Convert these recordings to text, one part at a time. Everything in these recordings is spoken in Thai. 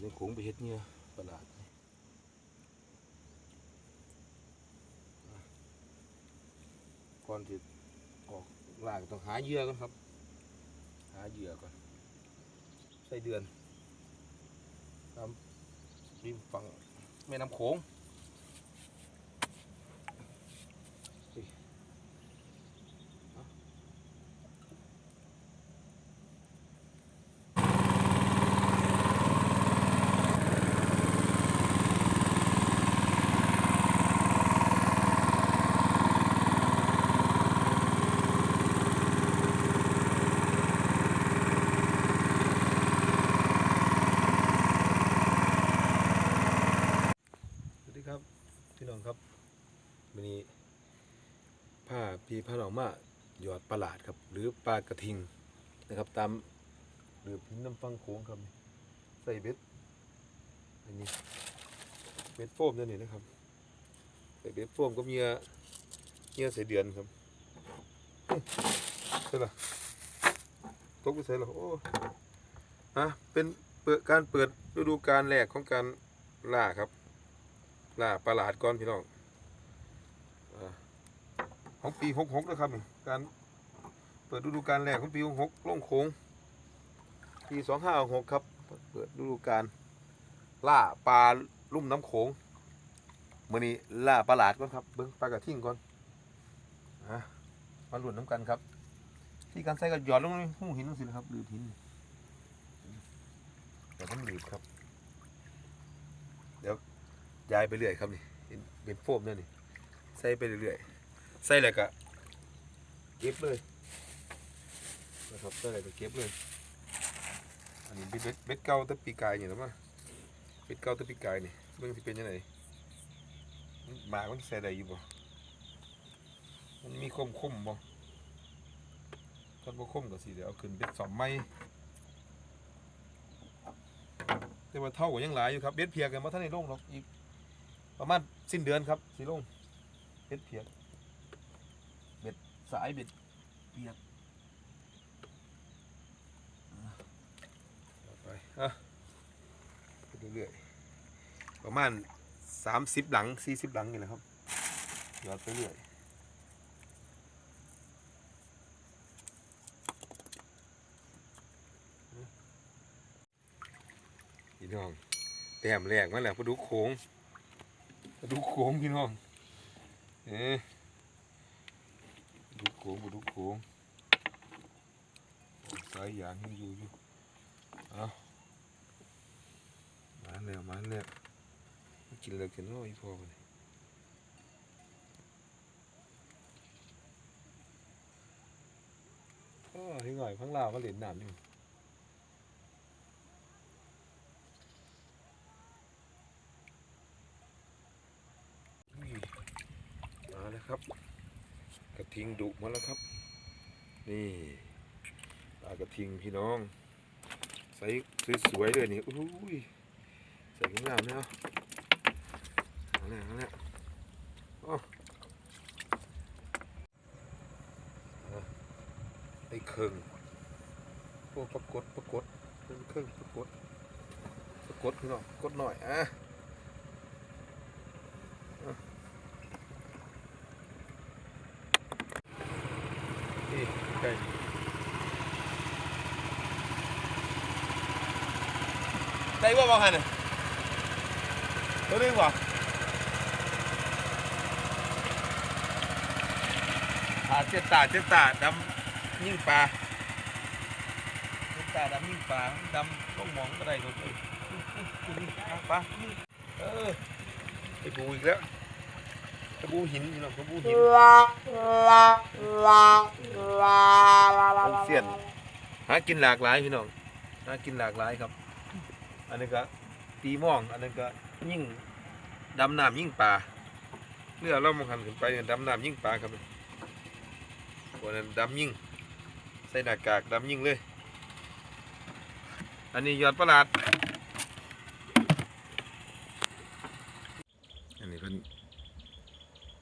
เป็นในโขงไปเฮ็ดเหงื่อประหลาดก่อนที่ออกลางต้องหาเหยื่อก่อนครับ หาเหยื่อก่อนใส่เดือนตามริมฝั่งแม่น้ำโขง สวัสดีครับพี่น้องครับวันนี้ผ้า พี่ผ้าหนองมาหยอดปลาหลาดครับ หรือปลากระทิงนะครับ ตามหรือพินน้ำฟังโค้งครับ ใส่เบ็ดอันนี้เบ็ดโฟมนั่นนี่นะครับใส่เบ็ดโฟมก็มีเงี้ยใส่เดือนครับใช่หรอตกไปใส่หรอโอ้ฮะเป็นเปิดการเปิดฤดูกาลแรกของการล่าครับล่าปลาหลาดก่อนพี่น้อง ของปีหกหกนะครับนี่การเปิดฤดูกาลแรกของปีหกหกล่องโค้งปีสองห้าหกครับ เปิดฤดูกาลล่าปลาลุ่มน้ำโขงมื่อนี้ล่าปลาหลาดก่อนครับ เบิ้งปลากระทิ่งก่อนอะมาหลุดน้ำกันครับ ที่การใส่ก็หยอดลงในหูหินลงสินะครับหรือหินแต่มันหลืบครับ เดี๋ยวย้ายไปเรื่อยครับนี่เป็นโฟมเนั่นนี่ใส่ไปเรื่อยๆ ใส่แล้วก็เก็บเลยนะครับใส่แล้วก็เก็บเลย อันนี้เป็นเบ็ดเบ็ดเก่าตะปีกายนี่หรือมั้งเบ็ดเก่าตะปีกายนี่เบิ่งสิเป็นยังไงหมากมันใส่ได้อยู่บ่ มันมีคมคมบ่ถ้าบ่คมก็สิเดี๋ยวเอาขึ้นเบ็ดสอมไม้แต่ว่าเท่าก็ยังหลายอยู่ครับเบ็ดเพียกันบ่ทันได้ลงหรอกอีกประมาณสิ้นเดือนครับสีลงเบ็ดเพียก สายเบ็ดเปียกอะต่อไปอะไปเรื่อยๆประมาณสามสิบหลังสี่สิบหลังนี่แหละครับหยอดไปเรื่อยพี่น้องแต้มแรกมาแล้วพอดูโค้งมาดูโค้งพี่น้อง เอ๊ะ งมาดูโค้งสายยางยังอยู่อยู่เอามาแล้วมาแล้วกินเลยกินน้อยพอไปเลยก็ให้หน่อยพังลาวมาเหรียญหนามอยู่ นี่มาแล้วครับ กระทิงดุมาแล้วครับ นี่ปลากระทิงพี่น้อง ใส่สวยๆเลยนี่อุ้ยใส่งามๆนะเอาล้วเอาแล้วอ๋ออะไอ้เคิงโอ้ปรากฏปรากฏเป็นเครื่องปรากฏปรากฏพี่น้องกดหน่อยอะ นี่ไก่ได้ว่าบางหันน่ะตัวนึงวะหาเจ็ดตาเจ็ดตาด กู้หมดเลยปลาเออไปปูอีกแล้วกระบูหินนี่เนาะกระบูหินเสียนหากินหลากหลายพี่น้องหากินหลากหลายครับ อันนี้ก็ตีม่องอันนี้ก็ยิ่งดำน้ำยิ่งปลาเรือเรามองหันขึ้นไปเนี่ยดำน้ำยิ่งปลาครับวันนั้นดำยิ่งใส่หน้ากากดำยิ่งเลย อันนี้ยอดประหลาด อันนี้เป็น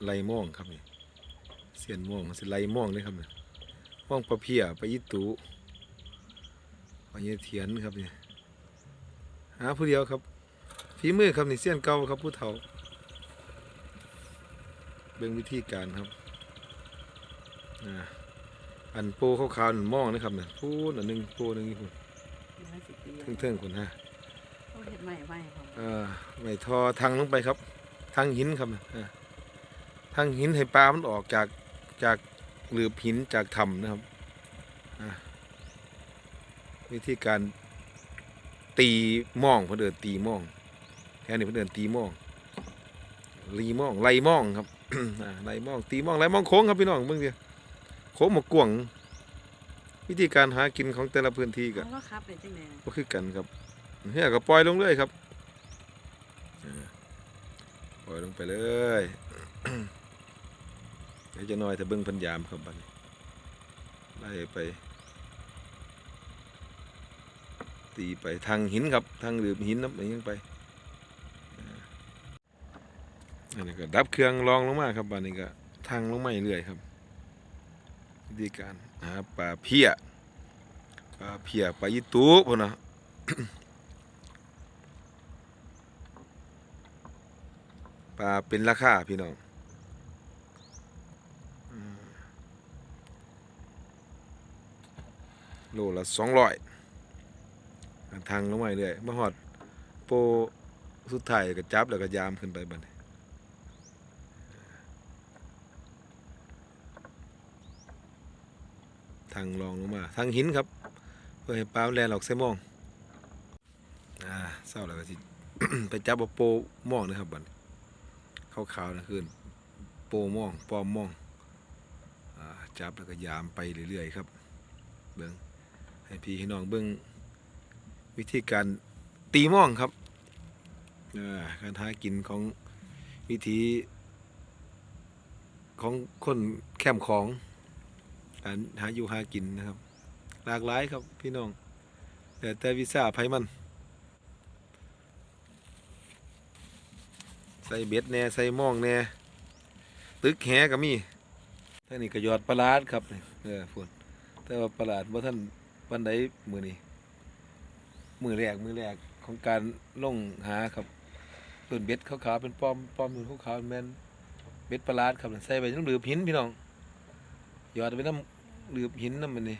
ไล่ม่องครับนี่เสียนม่องมันสิไล่ม่องเลยครับเนี่ยห้องประเพียไปยิตุไปยเทียนครับเนี่ยหหาผู้เดียวครับฝีมือครับนี่เสี้ยนเก่าครับผู้เฒ่าเบิ่งวิธีการครับอ่าอันโปขาวๆนั่นมองนะครับเนี่ยปูนอันหนึงโปหนึงนี่พุ่นร้อยสิบปีเทิงๆพุ่นฮะเขาเห็ดใหม่ใหม่ของอ่าไม่ทอทางลงไปครับ ทางหินครับอ่า ทางหินให้ปลามันออกจากจากหลืบหินจากถ้ำนะครับอ่าวิธีการตีหม่องเพื่นเดินตีหม่องแค่นี้เพื่นเดินตีหม่องรีหม่องไล่หม่องครับอ่าไล่หม่องตีหม่องไล่หม่องโค้งครับพี่น้องเบิ่งดิโค้งหมกกวางวิธีการหากินของแต่ละพื้นที่ก็เขาก็ครับเลยจังเลยก็คือกันครับเฮียก็ปล่อยลงเลยครับอ่าปล่อยลงไปเลยเดี๋ยวจะน้อยแต่เบิ้งพันยามครับบัดนี้ไล่ไป ตีไปทางหินครับ ทางหลืบหินน้ำยังไปอันนี้ก็ดับเครื่องรองลงมาครับบัดนี้ก็ทางลงมาเรื่อยครับวิธีการหาปลาเพี้ยปลาเพียปลายีตูพุ่นนะปลาเป็นราคาพี่น้องอืม โลละสองร้อยทางลงมาเรื่อยมาหอดโปสุดท้ายก็จับแล้วก็ยามขึ้นไปบันทางรองลงมา ทางหินครับ เพื่อให้ปลาแลนออกใส่หมอง อ่าเศร้าแล้วก็สิไปจับโปมองนะครับบัดขาวๆนะคือโปมองปอมมองอ่าจับแล้วก็ยามไปเรื่อยๆครับเบิ่ง ให้พี่ให้น้องเบิ่งวิธีการตีหมองครับการหากินของวิธี ของคนแคมของการหาอยู่หากินนะครับ หลากหลายครับพี่น้อง แต่แต่วิซ่าไผมัน ใส่เบ็ดแน่ใส่หมองแน่ตึกแหก็มีท่านี้ก็ยอดปลาร้าดครับนี่เออพุ่นแต่ว่าปลาร้าดบ่ท่าน วันใดมือนี้มือแรกมือแรกของการล่งหาครับต้นเบ็ดขาวๆเป็นป้อมป้อมเป็นขาวๆแมนเบ็ดปลาร้าดครับใส่ไปน้ำหลืบหินพี่น้องหยอดไปน้ำหลืบหินน้ำมันนี่